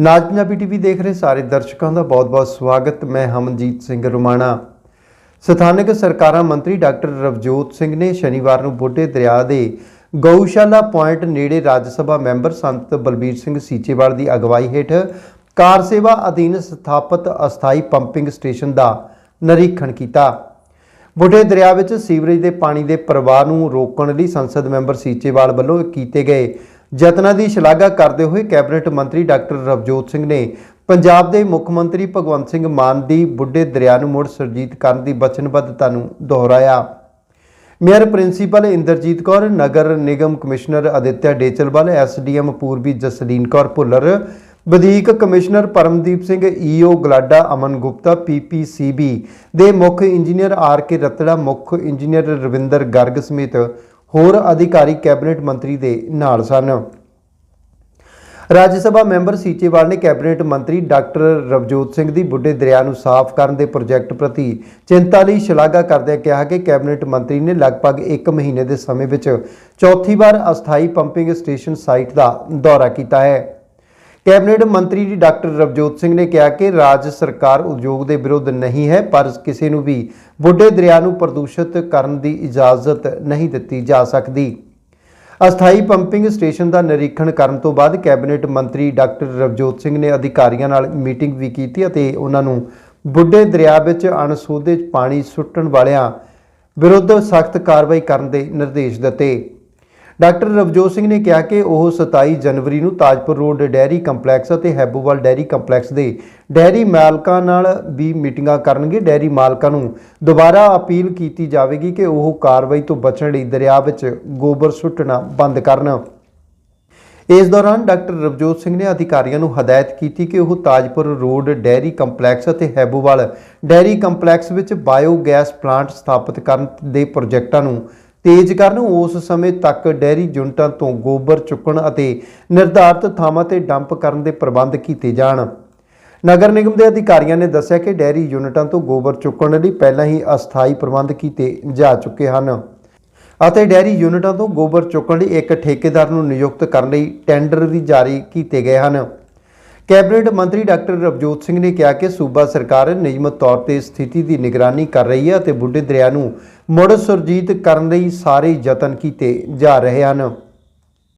ਨਾਜ Punjabi TV ਦੇਖ ਰਹੇ ਸਾਰੇ ਦਰਸ਼ਕਾਂ ਦਾ ਬਹੁਤ-ਬਹੁਤ ਸਵਾਗਤ। ਮੈਂ ਹਮਨਜੀਤ ਸਿੰਘ ਰੁਮਾਣਾ। ਸਥਾਨਕ ਸਰਕਾਰਾਂ ਮੰਤਰੀ ਡਾਕਟਰ ਰਵਜੋਤ ਸਿੰਘ ਨੇ ਸ਼ਨੀਵਾਰ ਨੂੰ ਬੁੱਢੇ ਦਰਿਆ ਦੇ ਗਊਸ਼ਾਲਾ ਪੁਆਇੰਟ ਨੇੜੇ ਰਾਜ ਸਭਾ ਮੈਂਬਰ ਸੰਤ ਬਲਬੀਰ ਸਿੰਘ ਸੀਚੇਵਾਲ ਦੀ ਅਗਵਾਈ ਹੇਠ ਕਾਰ ਸੇਵਾ ਅਧੀਨ ਸਥਾਪਿਤ ਅਸਥਾਈ ਪੰਪਿੰਗ ਸਟੇਸ਼ਨ ਦਾ ਨਿਰੀਖਣ ਕੀਤਾ। ਬੁੱਢੇ ਦਰਿਆ ਵਿੱਚ ਸੀਵਰੇਜ ਦੇ ਪਾਣੀ ਦੇ ਪ੍ਰਵਾਹ ਨੂੰ ਰੋਕਣ ਲਈ ਸੰਸਦ ਮੈਂਬਰ ਸੀਚੇਵਾਲ ਵੱਲੋਂ ਕੀਤੇ ਗਏ ਯਤਨਾਂ ਦੀ ਸ਼ਲਾਘਾ ਕਰਦੇ ਹੋਏ ਕੈਬਨਿਟ ਮੰਤਰੀ ਡਾਕਟਰ ਰਵਜੋਤ ਸਿੰਘ ਨੇ ਪੰਜਾਬ ਦੇ ਮੁੱਖ ਮੰਤਰੀ ਭਗਵੰਤ ਸਿੰਘ ਮਾਨ ਦੀ ਬੁੱਢੇ ਦਰਿਆ ਨੂੰ ਮੁੜ ਸੁਰਜੀਤ ਕਰਨ ਦੀ ਵਚਨਬੱਧਤਾ ਨੂੰ ਦੁਹਰਾਇਆ। ਮੇਅਰ ਪ੍ਰਿੰਸੀਪਲ ਇੰਦਰਜੀਤ ਕੌਰ, ਨਗਰ ਨਿਗਮ ਕਮਿਸ਼ਨਰ ਅਦਿੱਤਿਆ ਡੇਚਲਵਾਲ, ਐਸਡੀਐਮ ਪੂਰਬੀ ਜਸਲੀਨ ਕੌਰ ਭੁੱਲਰ, ਵਧੀਕ commissioner Paramdeep Singh EO GLADA Aman Gupta PPCB ਦੇ ਮੁੱਖ ਇੰਜੀਨੀਅਰ ਆਰ ਕੇ ਰਤੜਾ, ਮੁੱਖ ਇੰਜੀਨੀਅਰ ਰਵਿੰਦਰ ਗਰਗ ਸਮੇਤ ਹੋਰ ਅਧਿਕਾਰੀ ਕੈਬਨਿਟ ਮੰਤਰੀ ਦੇ ਨਾਲ ਸਨ। ਰਾਜ ਸਭਾ ਮੈਂਬਰ ਸੀਚੇਵਾਲ ਨੇ ਕੈਬਨਿਟ ਮੰਤਰੀ ਡਾਕਟਰ ਰਵਜੋਤ ਸਿੰਘ ਦੀ ਬੁੱਢੇ ਦਰਿਆ ਨੂੰ ਸਾਫ਼ ਕਰਨ ਦੇ ਪ੍ਰੋਜੈਕਟ ਪ੍ਰਤੀ ਚਿੰਤਾ ਲਈ ਸ਼ਲਾਘਾ ਕਰਦਿਆਂ ਕਿਹਾ ਕਿ ਕੈਬਨਿਟ ਮੰਤਰੀ ਨੇ ਲਗਭਗ 1 ਮਹੀਨੇ ਦੇ ਸਮੇਂ ਵਿੱਚ ਚੌਥੀ ਵਾਰ ਅਸਥਾਈ ਪੰਪਿੰਗ ਸਟੇਸ਼ਨ ਸਾਈਟ ਦਾ ਦੌਰਾ ਕੀਤਾ ਹੈ। ਕੈਬਨਿਟ ਮੰਤਰੀ ਜੀ ਡਾਕਟਰ ਰਵਜੋਤ ਸਿੰਘ ਨੇ ਕਿਹਾ ਕਿ ਰਾਜ ਸਰਕਾਰ ਉਦਯੋਗ ਦੇ ਵਿਰੁੱਧ ਨਹੀਂ ਹੈ, ਪਰ ਕਿਸੇ ਨੂੰ ਵੀ ਬੁੱਢੇ ਦਰਿਆ ਨੂੰ ਪ੍ਰਦੂਸ਼ਿਤ ਕਰਨ ਦੀ ਇਜਾਜ਼ਤ ਨਹੀਂ ਦਿੱਤੀ ਜਾ ਸਕਦੀ। ਅਸਥਾਈ ਪੰਪਿੰਗ ਸਟੇਸ਼ਨ ਦਾ ਨਿਰੀਖਣ ਕਰਨ ਤੋਂ ਬਾਅਦ ਕੈਬਨਿਟ ਮੰਤਰੀ ਡਾਕਟਰ ਰਵਜੋਤ ਸਿੰਘ ਨੇ ਅਧਿਕਾਰੀਆਂ ਨਾਲ ਮੀਟਿੰਗ ਵੀ ਕੀਤੀ ਅਤੇ ਉਹਨਾਂ ਨੂੰ ਬੁੱਢੇ ਦਰਿਆ ਵਿੱਚ ਅਣਸੋਧੇ ਪਾਣੀ ਸੁੱਟਣ ਵਾਲਿਆਂ ਵਿਰੁੱਧ ਸਖਤ ਕਾਰਵਾਈ ਕਰਨ ਦੇ ਨਿਰਦੇਸ਼ ਦਿੱਤੇ। ਡਾਕਟਰ ਰਵਜੋਤ ਸਿੰਘ ਨੇ ਕਿਹਾ ਕਿ ਉਹ 27 ਜਨਵਰੀ ਨੂੰ ਤਾਜਪੁਰ ਰੋਡ ਡੈਰੀ ਕੰਪਲੈਕਸ ਅਤੇ ਹੈਬੋਵਾਲ ਡੈਰੀ ਕੰਪਲੈਕਸ ਦੇ ਡੈਰੀ ਮਾਲਕਾਂ ਨਾਲ ਵੀ ਮੀਟਿੰਗਾਂ ਕਰਨਗੇ। ਡੈਰੀ ਮਾਲਕਾਂ ਨੂੰ ਦੁਬਾਰਾ ਅਪੀਲ ਕੀਤੀ ਜਾਵੇਗੀ ਕਿ ਉਹ ਕਾਰਵਾਈ ਤੋਂ ਬਚਣ ਲਈ ਦਰਿਆ ਵਿੱਚ ਗੋਬਰ ਸੁੱਟਣਾ ਬੰਦ ਕਰਨ। ਇਸ ਦੌਰਾਨ ਡਾਕਟਰ ਰਵਜੋਤ ਸਿੰਘ ਨੇ ਅਧਿਕਾਰੀਆਂ ਨੂੰ ਹਦਾਇਤ ਕੀਤੀ ਕਿ ਉਹ ਤਾਜਪੁਰ ਰੋਡ ਡੈਰੀ ਕੰਪਲੈਕਸ ਅਤੇ ਹੈਬੋਵਾਲ ਡੈਰੀ ਕੰਪਲੈਕਸ ਵਿੱਚ ਬਾਇਓ ਗੈਸ ਪਲਾਂਟ ਸਥਾਪਿਤ ਕਰਨ ਦੇ ਪ੍ਰੋਜੈਕਟਾਂ ਨੂੰ ਤੇਜ਼ ਕਰਨ, ਉਸ ਸਮੇਂ ਤੱਕ ਡੈਰੀ ਯੂਨਿਟਾਂ ਤੋਂ ਗੋਬਰ ਚੁੱਕਣ ਅਤੇ ਨਿਰਧਾਰਤ ਥਾਵਾਂ ਤੇ ਡੰਪ ਕਰਨ ਦੇ ਪ੍ਰਬੰਧ ਕੀਤੇ ਜਾਣ। ਨਗਰ ਨਿਗਮ ਦੇ ਅਧਿਕਾਰੀਆਂ ਨੇ ਦੱਸਿਆ ਕਿ ਡੈਰੀ ਯੂਨਿਟਾਂ ਤੋਂ ਗੋਬਰ ਚੁੱਕਣ ਲਈ ਪਹਿਲਾਂ ਹੀ ਅਸਥਾਈ ਪ੍ਰਬੰਧ ਕੀਤੇ ਜਾ ਚੁੱਕੇ ਹਨ ਅਤੇ ਡੈਰੀ ਯੂਨਿਟਾਂ ਤੋਂ ਗੋਬਰ ਚੁੱਕਣ ਲਈ ਇੱਕ ਠੇਕੇਦਾਰ ਨੂੰ ਨਿਯੁਕਤ ਕਰਨ ਲਈ ਟੈਂਡਰ ਵੀ ਜਾਰੀ ਕੀਤੇ ਗਏ ਹਨ। ਕੈਬਨਿਟ ਮੰਤਰੀ ਡਾਕਟਰ ਰਵਜੋਤ ਸਿੰਘ ਨੇ ਕਿਹਾ ਕਿ ਸੂਬਾ ਸਰਕਾਰ ਨਿਯਮਤ ਤੌਰ ਤੇ ਸਥਿਤੀ ਦੀ ਨਿਗਰਾਨੀ ਕਰ ਰਹੀ ਹੈ ਅਤੇ ਬੁੱਢੇ ਦਰਿਆ ਨੂੰ ਮੁੜ ਸੁਰਜੀਤ ਕਰਨ ਲਈ ਸਾਰੇ ਯਤਨ ਕੀਤੇ ਜਾ ਰਹੇ ਹਨ।